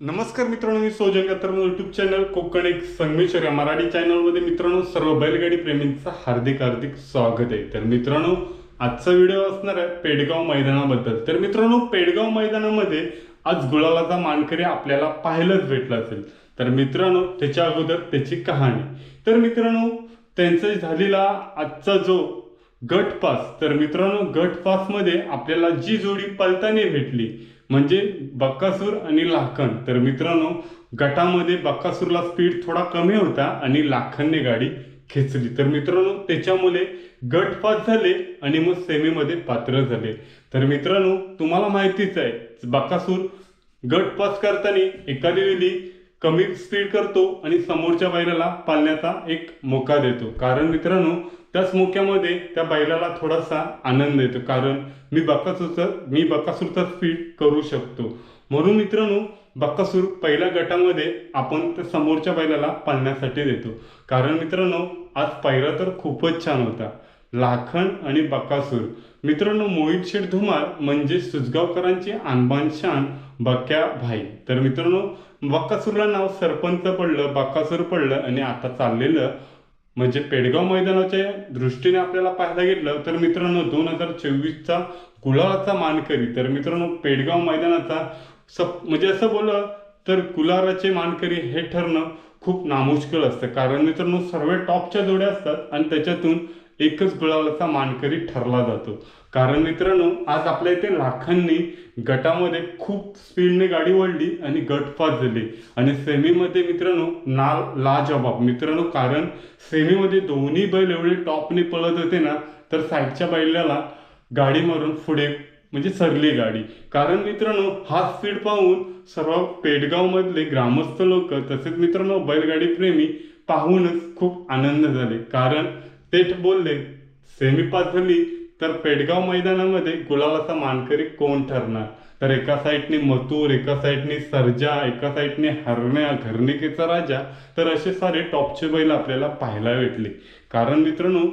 नमस्कार मित्रांनो मी सोजन तर युट्यूब चॅनल कोकण एक संगमेश्वर या मराठी चॅनलमध्ये मित्रांनो सर्व बैलगाडी प्रेमींचं हार्दिक हार्दिक स्वागत आहे. तर मित्रांनो आजचा व्हिडिओ असणार आहे पेडगाव मैदानाबद्दल. तर मित्रांनो पेडगाव मैदानामध्ये आज गुलालाचा मानकरी आपल्याला पाहायलाच भेटला असेल. तर मित्रांनो त्याच्या अगोदर त्याची कहाणी. तर मित्रांनो त्यांचा झालेला आजचा जो गट पास तर मित्रांनो गट पासमध्ये आपल्याला जी जोडी पलताने भेटली म्हणजे बक्कासूर आणि लाखन. तर मित्रांनो गटामध्ये बक्कासूरला स्पीड थोडा कमी होता आणि लाखनने गाडी खेचली. तर मित्रांनो त्याच्यामुळे गट पास झाले आणि मग सेमीमध्ये पात्र झाले. तर मित्रांनो तुम्हाला माहितीच आहे बक्कासूर गट पास करताना एखादी वेळी कमी स्पीड करतो आणि समोरच्या बैलाला पालण्याचा एक मोका देतो. कारण मित्रांनो त्याच मोक्यामध्ये त्या बैलाला थोडासा आनंद येतो. कारण मी बकासूरचा मी बकासूरचा स्पीड करू शकतो. म्हणून मित्रांनो बकासूर पहिल्या गटामध्ये आपण त्या समोरच्या बैलाला पाळण्यासाठी देतो. कारण मित्रांनो आज पहिला तर खूपच छान होता. लाखन आणि बकासूर. मित्रांनो मोहित शेठ धुमार म्हणजे सुजगावकरांची आणबान शान बक्या भाई. तर मित्रांनो बक्कासूरला नाव सरपंच पडलं बक्कासूर पडलं आणि आता चाललेलं म्हणजे पेडगाव मैदानाच्या दृष्टीने आपल्याला पाहायला गेलं तर मित्रांनो दोन हजार चोवीसचा कुलाराचा मानकरी तर मित्रांनो पेडगाव मैदानाचा सप म्हणजे असं बोललं तर कुलाराचे मानकरी हे ठरणं खूप नामुष्कल असतं. कारण मित्रांनो सर्व टॉपच्या जोड्या असतात आणि त्याच्यातून एकच गुलालाचा मानकरी ठरला जातो. कारण मित्रांनो आज आपल्या इथे लाखांनी गटामध्ये खूप स्पीडने गाडी वळली आणि गट पास झाली आणि सेमीमध्ये मित्रांनो ना लाजबाब मित्रांनो कारण सेमीमध्ये दोन्ही बैल एवढे टॉपने पळत होते ना तर साईडच्या बैलाला गाडी मारून पुढे म्हणजे सरली गाडी. कारण मित्रांनो हा स्पीड पाहून सर्व पेटगावमधले ग्रामस्थ लोक तसेच मित्रांनो बैलगाडी प्रेमी पाहूनच खूप आनंद झाले. कारण ते बोलले सेमी पास झाली तर पेडगाव मैदानामध्ये गुलालाचा मानकरी कोण ठरणार? तर एका साईडने मथूर एका साईडने सर्जा एका साईडने हरण्या घरणिकेचा राजा तर असे सारे टॉपचे बैल आपल्याला पाहायला भेटले. कारण मित्रांनो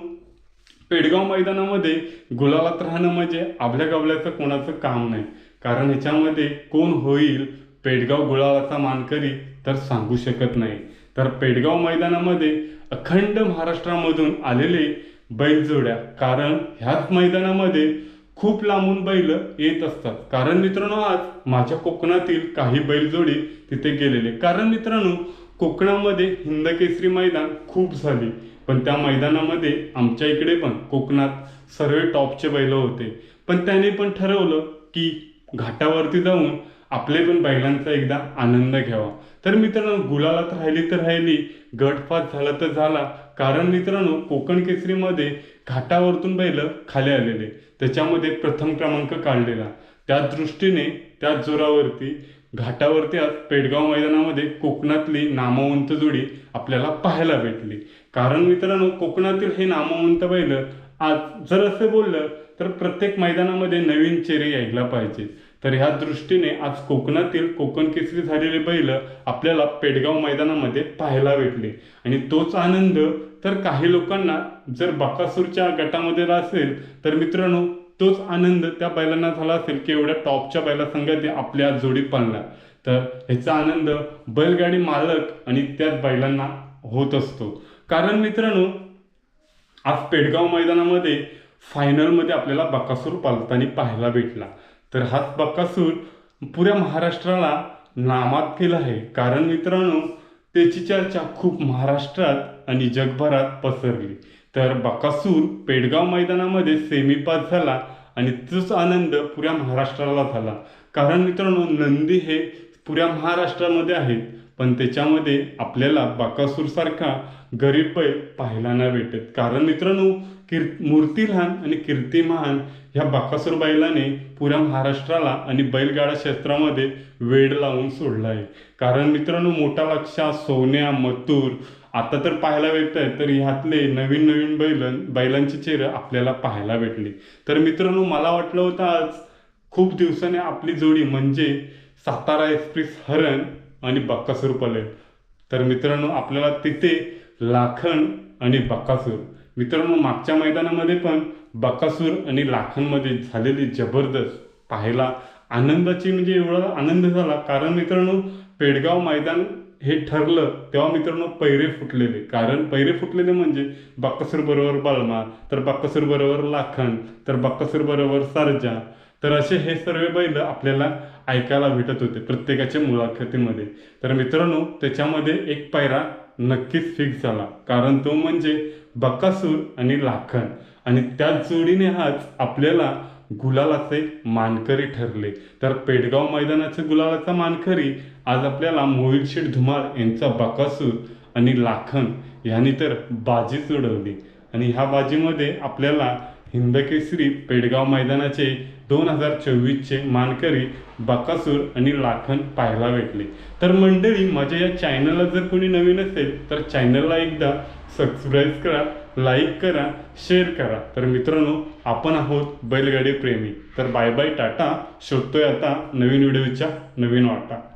पेडगाव मैदानामध्ये गुलालात राहणं म्हणजे आपल्या गावल्याचं कोणाचं काम नाही. कारण ह्याच्यामध्ये कोण होईल पेडगाव गुलालाचा मानकरी तर सांगू शकत नाही. तर पेडगाव मैदानामध्ये अखंड महाराष्ट्रामधून आलेले बैलजोड्या कारण ह्याच मैदानामध्ये खूप लांबून बैल येत असतात. कारण मित्रांनो आज माझ्या कोकणातील काही बैलजोडी तिथे गेलेले. कारण मित्रांनो कोकणामध्ये हिंदकेसरी मैदान खूप झाली. पण त्या मैदानामध्ये आमच्या इकडे पण कोकणात सर्व टॉपचे बैल होते. पण त्याने पण ठरवलं की घाटावरती जाऊन आपले पण बैलांचा एकदा आनंद घ्यावा. तर मित्रांनो गुलालात राहिली तर राहिली गटपात झाला तर झाला. कारण मित्रांनो कोकण केसरीमध्ये घाटावरतून बैल खाली आलेले. त्याच्यामध्ये प्रथम क्रमांक काढलेला. त्या दृष्टीने त्या जोरावरती घाटावरती आज पेडगाव मैदानामध्ये कोकणातली नामवंत जोडी आपल्याला पाहायला भेटली. कारण मित्रांनो कोकणातील हे नामवंत बैल आज जर असं बोललं तर प्रत्येक मैदानामध्ये नवीन चेहरे यायला पाहिजे तर ह्या दृष्टीने आज कोकणातील कोकण केसरी झालेले बैल आपल्याला पेडगाव मैदानामध्ये पाहायला भेटले. आणि तोच आनंद तर काही लोकांना जर बकासूरच्या गटामध्ये असेल तर मित्रांनो तोच आनंद त्या बैलांना झाला असेल की एवढ्या टॉपच्या बैला संघात आपल्या जोडी पाळणार तर ह्याचा आनंद बैलगाडी मालक आणि त्याच बैलांना होत असतो. कारण मित्रांनो आज पेडगाव मैदानामध्ये फायनलमध्ये आपल्याला बकासूर पालताना पाहायला भेटला. तर हाच बकासूर पुऱ्या महाराष्ट्राला नामात केला आहे. कारण मित्रांनो त्याची चर्चा खूप महाराष्ट्रात आणि जगभरात पसरली. तर बकासूर पेडगाव मैदानामध्ये सेमी पास झाला आणि तोच आनंद पुऱ्या महाराष्ट्राला झाला. कारण मित्रांनो नंदी हे पुऱ्या महाराष्ट्रामध्ये आहेत. पण त्याच्यामध्ये आपल्याला बकासूरसारखा गरीब बैल पाहायला नाही भेटत. कारण मित्रांनो किर मूर्ती लहान आणि कीर्ती महान ह्या बाकासूर बैलाने पुऱ्या महाराष्ट्राला आणि बैलगाडा क्षेत्रामध्ये वेड लावून सोडला आहे. कारण मित्रांनो मोठा लक्षा सोन्या मथुर आता तर पाहायला भेटत आहे तर ह्यातले नवीन नवीन बैल बैलांचे चेहरे आपल्याला पाहायला भेटले. तर मित्रांनो मला वाटलं होतं आज खूप दिवसाने आपली जोडी म्हणजे सातारा एक्सप्रेस हरण आणि बक्कासूर पलेल तर मित्रांनो आपल्याला तिथे लाखन आणि बक्कासूर. मित्रांनो मागच्या मैदानामध्ये पण बकासूर आणि लाखनमध्ये झालेली जबरदस्त पाहायला आनंदाची म्हणजे एवढा आनंद झाला. कारण मित्रांनो पेडगाव मैदान हे ठरलं तेव्हा मित्रांनो पैरे फुटलेले. कारण पैरे फुटलेले म्हणजे बाक्कासूर बरोबर बाळमा तर बाक्कासूर बरोबर लाखन तर बाक्कासूर बरोबर सारजा. तर असे हे सर्व बैल आपल्याला ऐकायला भेटत होते प्रत्येकाच्या मुलाखतीमध्ये. तर मित्रांनो त्याच्यामध्ये एक पायरा नक्कीच फिक्स झाला. कारण तो म्हणजे बक्कासूर आणि लाखन. आणि त्याच जोडीने हाच आपल्याला गुलालाचे मानकरी ठरले. तर पेडगाव मैदानाचे गुलालाचा मानकरी आज आपल्याला मोहित शेठ धुमाळ यांचा बकासूर आणि लाखन यांनी तर बाजीच उडवली आणि ह्या बाजीमध्ये आपल्याला हिंदकेसरी पेडगाव मैदानाचे दोन हजार चोवीसचे मानकरी बकासूर आणि लाखन पाहायला भेटले. तर मंडळी माझ्या या चॅनलला जर कोणी नवीन असेल तर चॅनलला एकदा सबस्क्राईब करा लाईक करा शेअर करा. तर मित्रांनो आपण आहोत बैलगाडी प्रेमी. तर बाय बाय टाटा. शोधतोय आता नवीन व्हिडिओच्या नवीन वाटा.